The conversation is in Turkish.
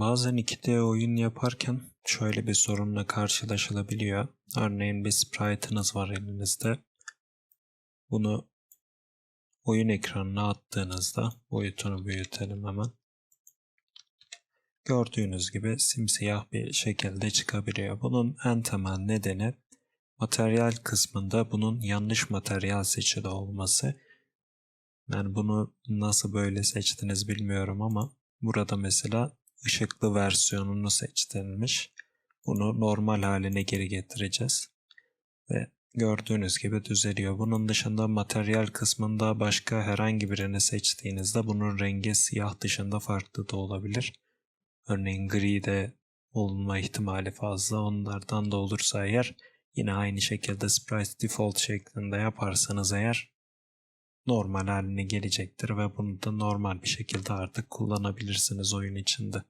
Bazen 2D oyun yaparken şöyle bir sorunla karşılaşılabiliyor. Örneğin bir sprite'ınız var elinizde. Bunu oyun ekranına attığınızda boyutunu büyütelim hemen. Gördüğünüz gibi simsiyah bir şekilde çıkabiliyor. Bunun en temel nedeni materyal kısmında bunun yanlış materyal seçili olması. Yani bunu nasıl böyle seçtiniz bilmiyorum ama burada mesela ışıklı versiyonunu seçtirilmiş. Bunu normal haline geri getireceğiz. Ve gördüğünüz gibi düzeliyor. Bunun dışında materyal kısmında başka herhangi birini seçtiğinizde bunun rengi siyah dışında farklı da olabilir. Örneğin gri de olma ihtimali fazla. Onlardan da olursa eğer yine aynı şekilde sprite default şeklinde yaparsanız eğer normal haline gelecektir ve bunu da normal bir şekilde artık kullanabilirsiniz oyun içinde.